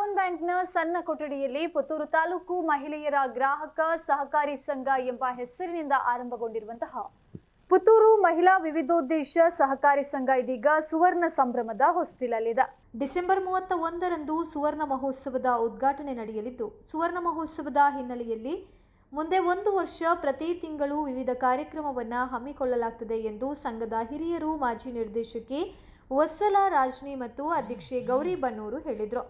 Town ಬ್ಯಾಂಕ್ನ ಸಣ್ಣ ಕೊಠಡಿಯಲ್ಲಿ ಪುತ್ತೂರು ತಾಲೂಕು ಮಹಿಳೆಯರ ಗ್ರಾಹಕ ಸಹಕಾರಿ ಸಂಘ ಎಂಬ ಹೆಸರಿನಿಂದ ಆರಂಭಗೊಂಡಿರುವಂತಹ ಪುತ್ತೂರು ಮಹಿಳಾ ವಿವಿಧೋದ್ದೇಶ ಸಹಕಾರಿ ಸಂಘ ಇದೀಗ ಸುವರ್ಣ ಸಂಭ್ರಮದ ಹೊಸ್ತಿಲಲ್ಲಿದೆ. ಡಿಸೆಂಬರ್ ಮೂವತ್ತ ಒಂದರಂದು ಸುವರ್ಣ ಮಹೋತ್ಸವದ ಉದ್ಘಾಟನೆ ನಡೆಯಲಿದ್ದು, ಸುವರ್ಣ ಮಹೋತ್ಸವದ ಹಿನ್ನೆಲೆಯಲ್ಲಿ ಮುಂದೆ ಒಂದು ವರ್ಷ ಪ್ರತಿ ತಿಂಗಳು ವಿವಿಧ ಕಾರ್ಯಕ್ರಮವನ್ನು ಹಮ್ಮಿಕೊಳ್ಳಲಾಗುತ್ತದೆ ಎಂದು ಸಂಘದ ಹಿರಿಯರು ಮಾಜಿ ನಿರ್ದೇಶಕಿ ವತ್ಸಲ ರಾಜ್ನಿ ಮತ್ತು ಅಧ್ಯಕ್ಷೆ ಗೌರಿ ಬನ್ನೂರು ಹೇಳಿದರು.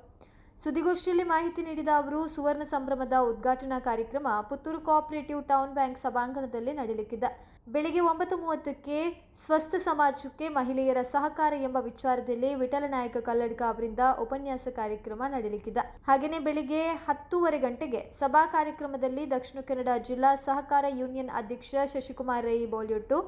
ಸುದ್ದಿಗೋಷ್ಠಿಯಲ್ಲಿ ಮಾಹಿತಿ ನೀಡಿದ ಅವರು, ಸುವರ್ಣ ಸಂಭ್ರಮದ ಉದ್ಘಾಟನಾ ಕಾರ್ಯಕ್ರಮ ಪುತ್ತೂರು ಕೋಆಪರೇಟಿವ್ ಟೌನ್ ಬ್ಯಾಂಕ್ ಸಭಾಂಗಣದಲ್ಲಿ ನಡೆಯಲಿಕ್ಕಿದ್ದ ಬೆಳಿಗ್ಗೆ ಒಂಬತ್ತು ಮೂವತ್ತಕ್ಕೆ ಸ್ವಸ್ಥ ಸಮಾಜಕ್ಕೆ ಮಹಿಳೆಯರ ಸಹಕಾರ ಎಂಬ ವಿಚಾರದಲ್ಲಿ ವಿಠಲನಾಯಕ ಕಲ್ಲಡ್ಕ ಅವರಿಂದ ಉಪನ್ಯಾಸ ಕಾರ್ಯಕ್ರಮ ನಡೆಯಲಿಕ್ಕಿದ್ದ ಹಾಗೆಯೇ ಬೆಳಿಗ್ಗೆ ಹತ್ತೂವರೆ ಗಂಟೆಗೆ ಸಭಾ ಕಾರ್ಯಕ್ರಮದಲ್ಲಿ ದಕ್ಷಿಣ ಕನ್ನಡ ಜಿಲ್ಲಾ ಸಹಕಾರ ಯೂನಿಯನ್ ಅಧ್ಯಕ್ಷ ಶಶಿಕುಮಾರ್ ರೈ ಬೋಲ್ಯೊಟ್ಟು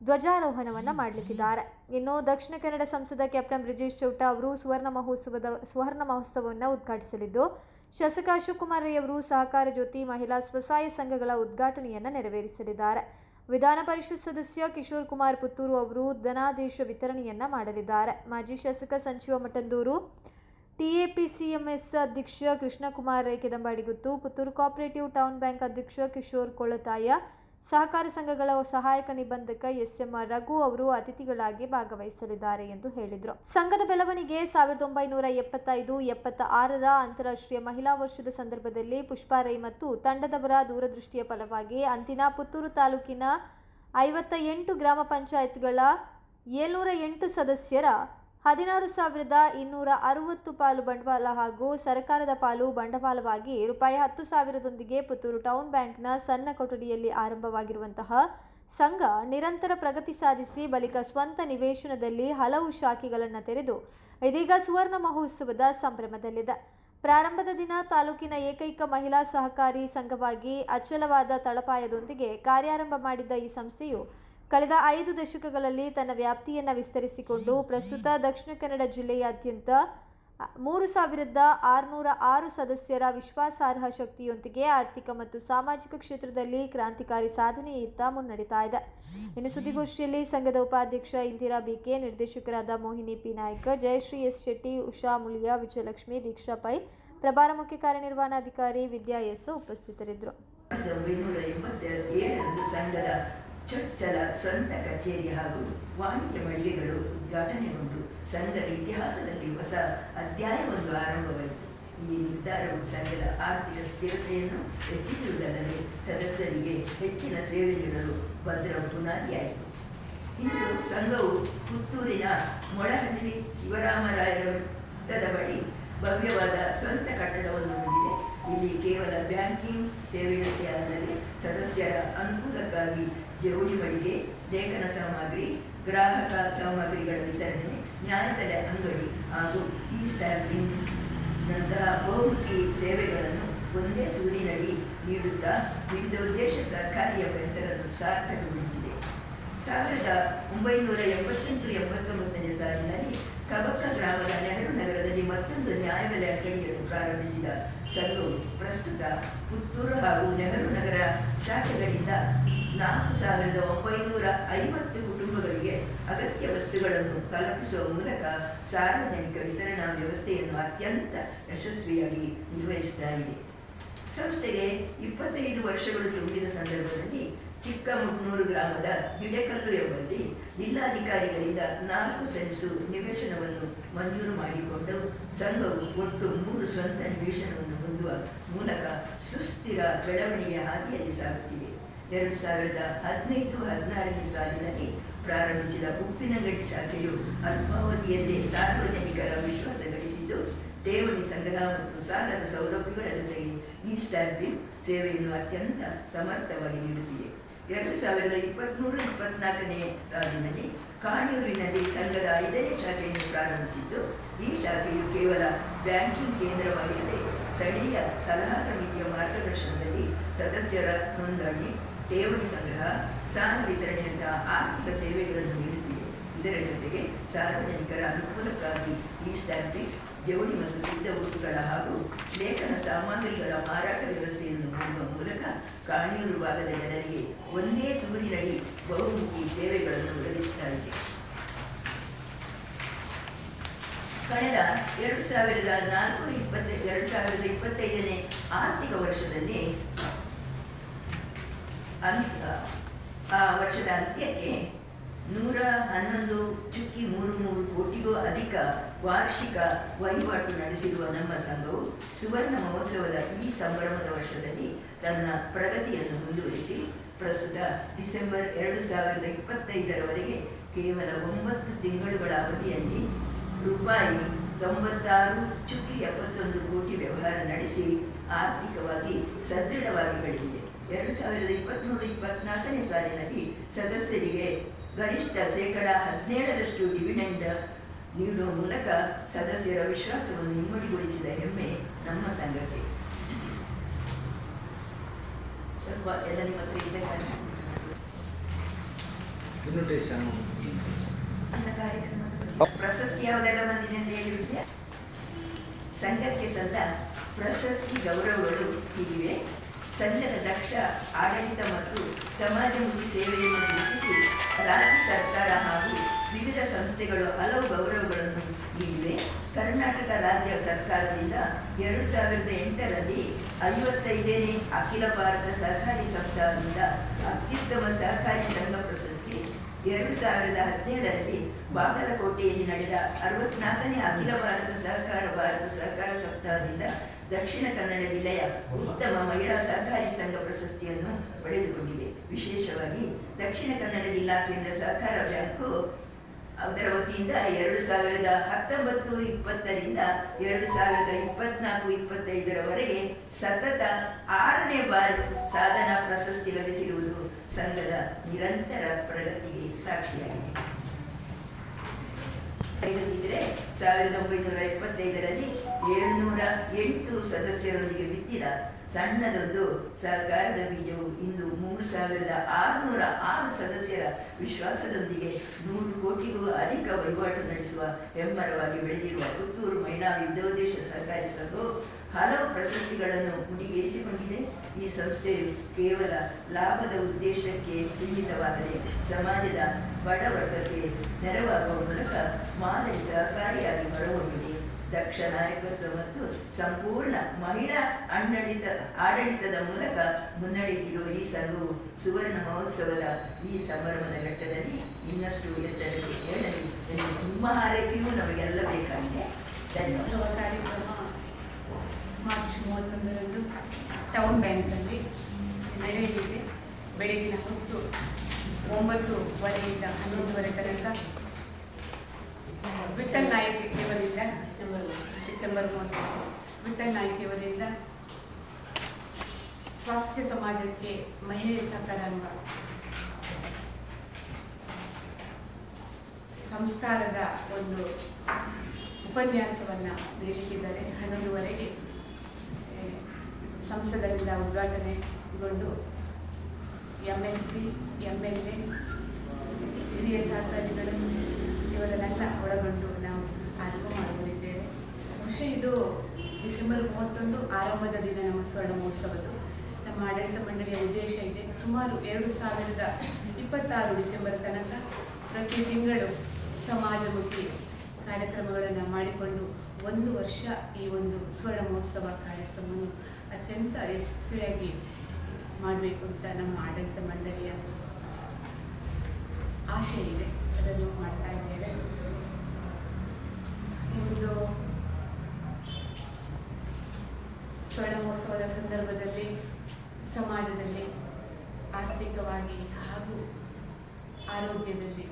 ಧ್ವಜಾರೋಹಣವನ್ನು ಮಾಡಲಿಕ್ಕಿದ್ದಾರೆ. ಇನ್ನು ದಕ್ಷಿಣ ಕನ್ನಡ ಸಂಸದ ಕ್ಯಾಪ್ಟನ್ ಬ್ರಿಜೇಶ್ ಚೌಟ ಅವರು ಸುವರ್ಣ ಮಹೋತ್ಸವದ, ಸುವರ್ಣ ಮಹೋತ್ಸವವನ್ನು ಉದ್ಘಾಟಿಸಲಿದ್ದು, ಶಾಸಕ ಅಶೋಕ್ ಕುಮಾರ್ ರೈ ಅವರು ಸಹಕಾರ ಜ್ಯೋತಿ ಮಹಿಳಾ ಸ್ವಸಹಾಯ ಸಂಘಗಳ ಉದ್ಘಾಟನೆಯನ್ನು ನೆರವೇರಿಸಲಿದ್ದಾರೆ. ವಿಧಾನ ಪರಿಷತ್ ಸದಸ್ಯ ಕಿಶೋರ್ ಕುಮಾರ್ ಪುತ್ತೂರು ಅವರು ಧನಾದೇಶ ವಿತರಣೆಯನ್ನ ಮಾಡಲಿದ್ದಾರೆ. ಮಾಜಿ ಶಾಸಕ ಸಂಚಿವ ಮಠಂದೂರು ಟಿಎಪಿಸಿಎಂಎಸ್ ಅಧ್ಯಕ್ಷ Krishnakumar Rai Kedambadiguttu, Puttur cooperative town bank ಅಧ್ಯಕ್ಷ ಕಿಶೋರ್ ಕೊಳತಾಯ ಸಹಕಾರ ಸಂಘಗಳ ಸಹಾಯಕ ನಿಬಂಧಕ ಎಸ್ ಎಂ ರಘು ಅವರು ಅತಿಥಿಗಳಾಗಿ ಭಾಗವಹಿಸಲಿದ್ದಾರೆ ಎಂದು ಹೇಳಿದರು. ಸಂಘದ ಬೆಳವಣಿಗೆ ಸಾವಿರದ ಒಂಬೈನೂರ ಎಪ್ಪತ್ತೈದು ಎಪ್ಪತ್ತ ಆರರ ಅಂತಾರಾಷ್ಟ್ರೀಯ ಮಹಿಳಾ ವರ್ಷದ ಸಂದರ್ಭದಲ್ಲಿ ಪುಷ್ಪಾ ರೈ ಮತ್ತು ತಂಡದವರ ದೂರದೃಷ್ಟಿಯ ಫಲವಾಗಿ ಅಂದಿನ ಪುತ್ತೂರು ತಾಲೂಕಿನ ಐವತ್ತ ಎಂಟು ಗ್ರಾಮ ಪಂಚಾಯತ್ಗಳ ಏಳ್ನೂರ ಎಂಟು ಸದಸ್ಯರ ಹದಿನಾರು ಸಾವಿರದ ಇನ್ನೂರ ಅರವತ್ತು ಪಾಲು ಬಂಡವಾಳ ಹಾಗೂ ಸರ್ಕಾರದ ಪಾಲು ಬಂಡವಾಳವಾಗಿ ರೂಪಾಯಿ ಹತ್ತು ಸಾವಿರದೊಂದಿಗೆ ಪುತ್ತೂರು ಟೌನ್ ಬ್ಯಾಂಕ್ನ ಸಣ್ಣ ಕೊಠಡಿಯಲ್ಲಿ ಆರಂಭವಾಗಿರುವಂತಹ ಸಂಘ ನಿರಂತರ ಪ್ರಗತಿ ಸಾಧಿಸಿ ಬಳಿಕ ಸ್ವಂತ ನಿವೇಶನದಲ್ಲಿ ಹಲವು ಶಾಖೆಗಳನ್ನು ತೆರೆದು ಇದೀಗ ಸುವರ್ಣ ಮಹೋತ್ಸವದ ಸಂಭ್ರಮದಲ್ಲಿದೆ. ಪ್ರಾರಂಭದ ದಿನ ತಾಲೂಕಿನ ಏಕೈಕ ಮಹಿಳಾ ಸಹಕಾರಿ ಸಂಘವಾಗಿ ಅಚಲವಾದ ತಳಪಾಯದೊಂದಿಗೆ ಕಾರ್ಯಾರಂಭ ಮಾಡಿದ್ದ ಈ ಸಂಸ್ಥೆಯು ಕಳೆದ ಐದು ದಶಕಗಳಲ್ಲಿ ತನ್ನ ವ್ಯಾಪ್ತಿಯನ್ನು ವಿಸ್ತರಿಸಿಕೊಂಡು ಪ್ರಸ್ತುತ ದಕ್ಷಿಣ ಕನ್ನಡ ಜಿಲ್ಲೆಯಾದ್ಯಂತ ಮೂರು ಸಾವಿರದ ಆರುನೂರ ಆರು ಸದಸ್ಯರ ವಿಶ್ವಾಸಾರ್ಹ ಶಕ್ತಿಯೊಂದಿಗೆ ಆರ್ಥಿಕ ಮತ್ತು ಸಾಮಾಜಿಕ ಕ್ಷೇತ್ರದಲ್ಲಿ ಕ್ರಾಂತಿಕಾರಿ ಸಾಧನೆಯತ್ತ ಮುನ್ನಡೀತಾ ಇದೆ. ಇನ್ನು ಸುದ್ದಿಗೋಷ್ಠಿಯಲ್ಲಿ ಸಂಘದ ಉಪಾಧ್ಯಕ್ಷ ಇಂದಿರಾ ಬಿಕೆ, ನಿರ್ದೇಶಕರಾದ ಮೋಹಿನಿ ಪಿ ನಾಯ್ಕ, ಜಯಶ್ರೀ ಎಸ್ ಶೆಟ್ಟಿ, ಉಷಾ ಮುಳಿಯ ವಿಜಯಲಕ್ಷ್ಮಿ, ದೀಕ್ಷಾ ಪೈ, ಪ್ರಭಾರ ಮುಖ್ಯ ಕಾರ್ಯನಿರ್ವಹಣಾಧಿಕಾರಿ ವಿದ್ಯಾ ಎಸ್ ಉಪಸ್ಥಿತರಿದ್ದರು. ಚೊಚ್ಚಲ ಸ್ವಂತ ಕಚೇರಿ ಹಾಗೂ ವಾಣಿಜ್ಯ ಮಳಿಗೆಗಳು ಉದ್ಘಾಟನೆಗೊಂಡು ಸಂಘದ ಇತಿಹಾಸದಲ್ಲಿ ಹೊಸ ಅಧ್ಯಾಯವೊಂದು ಆರಂಭವಾಯಿತು. ಈ ನಿರ್ಧಾರವು ಸಂಘದ ಆರ್ಥಿಕ ಸ್ಥಿರತೆಯನ್ನು ಹೆಚ್ಚಿಸುವುದಲ್ಲದೆ ಸದಸ್ಯರಿಗೆ ಹೆಚ್ಚಿನ ಸೇವೆ ನೀಡಲು ಭದ್ರ ಬುನಾದಿಯಾಯಿತು. ಇಂದು ಸಂಘವು ಪುತ್ತೂರಿನ ಮೊಳಹಳ್ಳಿ ಶಿವರಾಮರಾಯರ ವೃತ್ತದ ಬಳಿ ಭವ್ಯವಾದ ಸ್ವಂತ ಕಟ್ಟಡವನ್ನು ಹೊಂದಿದೆ. ಇಲ್ಲಿ ಕೇವಲ ಬ್ಯಾಂಕಿಂಗ್ ಸೇವೆಯಷ್ಟೇ ಅಲ್ಲದೆ ಸದಸ್ಯರ ಅನುಕೂಲಕ್ಕಾಗಿ ಜವಳಿ ಮಳಿಗೆ ಲೇಖನ ಸಾಮಗ್ರಿ, ಗ್ರಾಹಕ ಸಾಮಗ್ರಿಗಳ ವಿತರಣೆ ನ್ಯಾಯಬೆಲೆ ಅಂಗಡಿ ಹಾಗೂ ಇ ಸ್ಟ್ಯಾಂಪಿಂಗ್ ನಂತಹ ಬಹುಮುಖಿ ಸೇವೆಗಳನ್ನು ಒಂದೇ ಸೂರಿನಡಿ ನೀಡುತ್ತಾ ವಿವಿಧ ಉದ್ದೇಶ ಸರ್ಕಾರಿಯ ಹೆಸರನ್ನು ಸಾರ್ಥಕಗೊಳಿಸಿದೆ. ಸಾವಿರದ ಒಂಬೈನೂರ ಎಂಬತ್ತೆಂಟು ಎಂಬತ್ತೊಂಬತ್ತನೇ ಸಾಲಿನಲ್ಲಿ ಕಬಕ್ಕ ಗ್ರಾಮದ ನೆಹರು ನಗರದಲ್ಲಿ ಮತ್ತೊಂದು ನ್ಯಾಯಬೆಲೆ ಅಂಗಡಿಯನ್ನು ಪ್ರಾರಂಭಿಸಿದ ಸಂಘವು ಪ್ರಸ್ತುತ ಪುತ್ತೂರು ಹಾಗೂ ನೆಹರು ನಗರ ಶಾಖೆಗಳಿಂದ ನಾಲ್ಕು ಸಾವಿರದ ಒಂಬೈನೂರ ಐವತ್ತು ಕುಟುಂಬಗಳಿಗೆ ಅಗತ್ಯ ವಸ್ತುಗಳನ್ನು ತಲುಪಿಸುವ ಮೂಲಕ ಸಾರ್ವಜನಿಕ ವಿತರಣಾ ವ್ಯವಸ್ಥೆಯನ್ನು ಅತ್ಯಂತ ಯಶಸ್ವಿಯಾಗಿ ನಿರ್ವಹಿಸ್ತಾ ಇದೆ ಸಂಸ್ಥೆಗೆ ಇಪ್ಪತ್ತೈದು ವರ್ಷಗಳು ತುಂಬಿದ ಸಂದರ್ಭದಲ್ಲಿ ಚಿಕ್ಕಮಗ್ನೂರು ಗ್ರಾಮದ ಗಿಡೆಕಲ್ಲು ಎಂಬಲ್ಲಿ ಜಿಲ್ಲಾಧಿಕಾರಿಗಳಿಂದ ನಾಲ್ಕು ಸೆನ್ಸು ನಿವೇಶನವನ್ನು ಮಂಜೂರು ಮಾಡಿಕೊಂಡು ಸಂಘವು ಒಟ್ಟು ಮೂರು ಸ್ವಂತ ನಿವೇಶನವನ್ನು ಹೊಂದುವ ಮೂಲಕ ಸುಸ್ಥಿರ ಬೆಳವಣಿಗೆಯ ಹಾದಿಯಲ್ಲಿ ಸಾಗುತ್ತಿದೆ. ಎರಡು ಸಾವಿರದ ಹದಿನೈದು ಹದಿನಾರನೇ ಸಾಲಿನಲ್ಲಿ ಪ್ರಾರಂಭಿಸಿದ ಉಪ್ಪಿನಂಗಡಿ ಶಾಖೆಯು ಅಲ್ಪಾವಧಿಯಲ್ಲೇ ಸಾರ್ವಜನಿಕರ ವಿಶ್ವಾಸ ಗಳಿಸಿದ್ದು, ಠೇವಣಿ ಸಂಗ್ರಹ ಮತ್ತು ಸಾಲದ ಸೌಲಭ್ಯಗಳ ಜೊತೆಗೆ ಈ ಸ್ಟ್ಯಾಂಪ್ ಸೇವೆಯನ್ನು ಅತ್ಯಂತ ಸಮರ್ಥವಾಗಿ ನೀಡುತ್ತಿದೆ. ಎರಡು ಸಾವಿರದ ಇಪ್ಪತ್ತ್ಮೂರು ಇಪ್ಪತ್ನಾಲ್ಕನೇ ಸಾಲಿನಲ್ಲಿ ಕಾಣೂರಿನಲ್ಲಿ ಸಂಘದ ಐದನೇ ಶಾಖೆಯನ್ನು ಪ್ರಾರಂಭಿಸಿದ್ದು, ಈ ಶಾಖೆಯು ಕೇವಲ ಬ್ಯಾಂಕಿಂಗ್ ಕೇಂದ್ರವಾಗಿರದೆ ಸ್ಥಳೀಯ ಸಲಹಾ ಸಮಿತಿಯ ಮಾರ್ಗದರ್ಶನದಲ್ಲಿ ಸದಸ್ಯರ ನೋಂದಣಿ ಠೇವಣಿ ಸಂಗ್ರಹ, ಸಾಲ ವಿತರಣೆಯಂತಹ ಆರ್ಥಿಕ ಸೇವೆಗಳನ್ನು ನೀಡುತ್ತಿದೆ. ಇದರ ಜೊತೆಗೆ ಸಾರ್ವಜನಿಕರ ಅನುಕೂಲಕ್ಕಾಗಿ ಈ ಸ್ಟ್ಯಾಂಪಿಂಗ್ ಜವಳಿ ಮತ್ತು ಸಿದ್ಧ ಉಡುಪುಗಳ ಹಾಗೂ ಲೇಖನ ಸಾಮಗ್ರಿಗಳ ಮಾರಾಟ ವ್ಯವಸ್ಥೆಯನ್ನು ಮಾಡುವ ಮೂಲಕ ಕಾಣಿಯೂರು ಭಾಗದ ಜನರಿಗೆ ಒಂದೇ ಸೂರಿನಡಿ ಬಹುಮುಖಿ ಸೇವೆಗಳನ್ನು ಒದಗಿಸ್ತಾ ಇದೆ ಕಳೆದ ಎರಡು ಸಾವಿರದ ನಾಲ್ಕು ಇಪ್ಪತ್ತೈ, ಎರಡು ಸಾವಿರದ ಇಪ್ಪತ್ತೈದನೇ ಆರ್ಥಿಕ ವರ್ಷದಲ್ಲಿ ಅಂತ್ಯ ಆ ವರ್ಷದ ಅಂತ್ಯಕ್ಕೆ ನೂರ ಹನ್ನೊಂದು ಚುಕ್ಕಿ ಮೂರು ಮೂರು ಕೋಟಿಗೂ ಅಧಿಕ ವಾರ್ಷಿಕ ವಹಿವಾಟು ನಡೆಸಿರುವ ನಮ್ಮ ಸಂಘವು ಸುವರ್ಣ ಮಹೋತ್ಸವದ ಈ ಸಂಭ್ರಮದ ವರ್ಷದಲ್ಲಿ ತನ್ನ ಪ್ರಗತಿಯನ್ನು ಮುಂದುವರಿಸಿ, ಪ್ರಸ್ತುತ ಡಿಸೆಂಬರ್ ಎರಡು ಸಾವಿರದ ಇಪ್ಪತ್ತೈದರವರೆಗೆ ಕೇವಲ ಒಂಬತ್ತು ತಿಂಗಳುಗಳ ಅವಧಿಯಲ್ಲಿ ರೂಪಾಯಿ ತೊಂಬತ್ತಾರು ಚುಕ್ಕಿ ಎಪ್ಪತ್ತೊಂದು ಕೋಟಿ ವ್ಯವಹಾರ ನಡೆಸಿ, ಆರ್ಥಿಕವಾಗಿ ಸದೃಢವಾಗಿ ಬೆಳೆದಿದೆ. ಎರಡು ಸಾವಿರದ ಇಪ್ಪತ್ತ್ಮೂರು ಇಪ್ಪತ್ನಾಲ್ಕನೇ ಸಾಲಿನಲ್ಲಿ ಸದಸ್ಯರಿಗೆ ಗರಿಷ್ಠ ಶೇಕಡ ಹದಿನೇಳರಷ್ಟು ಡಿವಿಡೆಂಡ್ ನೀಡುವ ಮೂಲಕ ಸದಸ್ಯರ ವಿಶ್ವಾಸವನ್ನು ಇಮ್ಮಡಿಗೊಳಿಸಿದ ಹೆಮ್ಮೆ ನಮ್ಮ ಸಂಘಕ್ಕೆ. ಸ್ವಲ್ಪ ಎಲ್ಲ ನಿಮ್ಮ ಹತ್ರ ಇರಬೇಕಾದ್ರೆ ಇನ್ವಿಟೇಷನ್ ಪ್ರಶಸ್ತಿ ಯಾವುದೆಲ್ಲ ಬಂದಿದೆ ಅಂತ ಹೇಳಿಬಿಟ್ಟೆ ಸಂಘಕ್ಕೆ ಸಂದ ಪ್ರಶಸ್ತಿ ಗೌರವಗಳು ಹೀಗಿವೆ ಸಂಘದ ದಕ್ಷ, ಆಡಳಿತ ಮತ್ತು ಸಮಾಜಮುಖಿ ಸೇವೆಯನ್ನು ಗುರುತಿಸಿ ರಾಜ್ಯ ಸರ್ಕಾರ ಹಾಗೂ ವಿವಿಧ ಸಂಸ್ಥೆಗಳು ಹಲವು ಗೌರವಗಳನ್ನು ನೀಡಿವೆ. ಕರ್ನಾಟಕ ರಾಜ್ಯ ಸರ್ಕಾರದಿಂದ ಎರಡು ಸಾವಿರದ ಎಂಟರಲ್ಲಿ ಐವತ್ತೈದನೇ ಅಖಿಲ ಭಾರತ ಸಹಕಾರಿ ಸಪ್ತಾಹದಿಂದ ಅತ್ಯುತ್ತಮ ಸಹಕಾರಿ ಸಂಘ ಪ್ರಶಸ್ತಿ, ಎರಡು ಸಾವಿರದ ಹದಿನೇಳರಲ್ಲಿ ಬಾಗಲಕೋಟೆಯಲ್ಲಿ ನಡೆದ ಅರವತ್ನಾಲ್ಕನೇ ಅಖಿಲ ಭಾರತ ಸಹಕಾರ ಭಾರತ ಸಹಕಾರ ಸಪ್ತಾಹದಿಂದ ದಕ್ಷಿಣ ಕನ್ನಡ ಜಿಲ್ಲೆಯ ಉತ್ತಮ ಮಹಿಳಾ ಸಹಕಾರಿ ಸಂಘ ಪ್ರಶಸ್ತಿಯನ್ನು ಪಡೆದುಕೊಂಡಿದೆ. ವಿಶೇಷವಾಗಿ ದಕ್ಷಿಣ ಕನ್ನಡ ಜಿಲ್ಲಾ ಕೇಂದ್ರ ಸಹಕಾರ ಬ್ಯಾಂಕು ಅದರ ವತಿಯಿಂದ ಎರಡು ಸಾವಿರದ ಹತ್ತೊಂಬತ್ತು ಇಪ್ಪತ್ತರಿಂದ ಎರಡು ಸಾವಿರದ ಇಪ್ಪತ್ನಾಲ್ಕು ಇಪ್ಪತ್ತೈದರವರೆಗೆ ಸತತ ಆರನೇ ಬಾರಿ ಸಾಧನಾ ಪ್ರಶಸ್ತಿ ಲಭಿಸಿರುವುದು ಸಂಘದ ನಿರಂತರ ಪ್ರಗತಿಗೆ ಸಾಕ್ಷಿಯಾಗಿದೆ. ಹೇಳುತ್ತಿದ್ದರೆ ಸಾವಿರದ ಒಂಬೈನೂರ ಎಪ್ಪತ್ತೈದರಲ್ಲಿ ಏಳುನೂರ ಎಂಟು ಸದಸ್ಯರೊಂದಿಗೆ ಬಿತ್ತಿದ ಸಣ್ಣದೊಂದು ಸಹಕಾರದ ಬೀಜವು ಇಂದು ಮೂರು ಸಾವಿರದ ಆರುನೂರ ಆರು ಸದಸ್ಯರ ವಿಶ್ವಾಸದೊಂದಿಗೆ ನೂರು ಕೋಟಿಗೂ ಅಧಿಕ ವಹಿವಾಟು ನಡೆಸುವ ಹೆಮ್ಮರವಾಗಿ ಬೆಳೆದಿರುವ ಪುತ್ತೂರು ಮಹಿಳಾ ವಿದ್ಯೋದ್ದೇಶ ಸಹಕಾರಿ ಸಂಘವು ಹಲವು ಪ್ರಶಸ್ತಿಗಳನ್ನು ಮುಡಿಗೇರಿಸಿಕೊಂಡಿದೆ. ಈ ಸಂಸ್ಥೆಯು ಕೇವಲ ಲಾಭದ ಉದ್ದೇಶಕ್ಕೆ ಸೀಮಿತವಾಗದೆ ಸಮಾಜದ ಬಡವರ್ಗಕ್ಕೆ ನೆರವಾಗುವ ಮೂಲಕ ಮಾದರಿ ಸಹಕಾರಿಯಾಗಿ ಹೊರಹೊಮ್ಮಿದೆ. ದಕ್ಷ ನಾಯಕತ್ವ ಮತ್ತು ಸಂಪೂರ್ಣ ಮಹಿಳಾ ಆಡಳಿತ, ಆಡಳಿತದ ಮೂಲಕ ಮುನ್ನಡೆದಿರುವ ಈ ಸಂಘವು ಸುವರ್ಣ ಮಹೋತ್ಸವದ ಈ ಸಂಭ್ರಮದ ಘಟ್ಟದಲ್ಲಿ ಇನ್ನಷ್ಟು ಎತ್ತರಕ್ಕೆ ಹೇಳಲಿ ಎಂದು ನಿಮ್ಮ ಹಾರೈಕೆಯೂ ನಮಗೆಲ್ಲ ಬೇಕಾಗಿದೆ. ಧನ್ಯವಾದ ಕಾರ್ಯಕ್ರಮ ಮಾರ್ಚ್ ಮೂವತ್ತೊಂದರಂದು ಟೌನ್ ಬ್ಯಾಂಕ್ನಲ್ಲಿ ನಡೆಯಲಿದೆ. ಬೆಳಗಿನ ಹೊತ್ತು ಒಂಬತ್ತುವರೆಯಿಂದ ಹನ್ನೊಂದುವರೆ ತನಕ ವಿಠಲ್ ನಾಯಕಿಯವರಿಂದ ಡಿಸೆಂಬರ್ ಮೂವತ್ತು ವಿಠಲ್ ನಾಯಕಿಯವರಿಂದ ಸ್ವಾಸ್ಥ್ಯ ಸಮಾಜಕ್ಕೆ ಮಹಿಳೆ ಸಹಕಾರಾಂಗ ಸಂಸ್ಕಾರದ ಒಂದು ಉಪನ್ಯಾಸವನ್ನು ನೀಡಿದ್ದಾರೆ. ಹನ್ನೊಂದುವರೆಗೆ ಸಂಸದರಿಂದ ಉದ್ಘಾಟನೆಗೊಂಡು M L C M L A ಹಿರಿಯ ಸಹಕಾರಿಗಳು ಆರಂಭದ ದಿನ ನಮ್ಮ ಸ್ವರ್ಣ ಮಹೋತ್ಸವದ್ದು. ನಮ್ಮ ಆಡಳಿತ ಮಂಡಳಿಯ ಉದ್ದೇಶ ಇದೆ. ಸುಮಾರು ಎರಡು ಸಾವಿರದ ಇಪ್ಪತ್ತಾರು ಡಿಸೆಂಬರ್ ತನಕ ಪ್ರತಿ ತಿಂಗಳು ಸಮಾಜಮುಖಿ ಕಾರ್ಯಕ್ರಮಗಳನ್ನು ಮಾಡಿಕೊಂಡು ಒಂದು ವರ್ಷ ಈ ಒಂದು ಸ್ವರ್ಣ ಮಹೋತ್ಸವ ಕಾರ್ಯಕ್ರಮವನ್ನು ಅತ್ಯಂತ ಯಶಸ್ವಿಯಾಗಿ ಮಾಡಬೇಕು ಅಂತ ನಮ್ಮ ಆಡಳಿತ ಮಂಡಳಿಯ ಆಶೆ ಇದೆ. ಅದನ್ನು ಮಾಡ್ತಾ ಇದ್ದೇವೆ. ಒಂದು ಮಹೋತ್ಸವದ ಸಂದರ್ಭದಲ್ಲಿ ಸಮಾಜದಲ್ಲಿ, ಆರ್ಥಿಕವಾಗಿ ಹಾಗೂ ಆರೋಗ್ಯದಲ್ಲಿ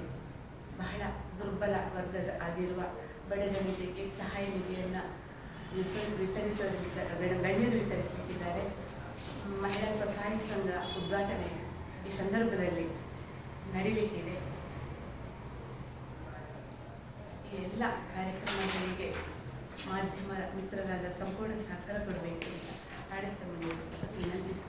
ಬಹಳ ದುರ್ಬಲ ವರ್ಗದ ಆಗಿರುವ ಬಡ ಜನತೆಗೆ ಸಹಾಯ ನಿಧಿಯನ್ನು ವಿತ- ವಿತರಿಸಲಿದ್ದಾರೆ ಗಣ- ಗಣ್ಯರು ವಿತರಿಸಲಿಕ್ಕಿದ್ದಾರೆ. ಮಹಿಳಾ ಸ್ವಸಹಾಯ ಸಂಘ ಉದ್ಘಾಟನೆ ಈ ಸಂದರ್ಭದಲ್ಲಿ ನಡೀಲಿಕ್ಕಿದೆ. ಈ ಎಲ್ಲ ಕಾರ್ಯಕ್ರಮಗಳಿಗೆ ಮಾಧ್ಯಮ ಮಿತ್ರರಾದ ಸಂಪೂರ್ಣ ಸಹಕಾರ ಕೊಡಬೇಕು. ಅಂತ ಆಡಳಿತ ಮಂಡಳಿ ವಿನಂತಿಸ್ತಾರೆ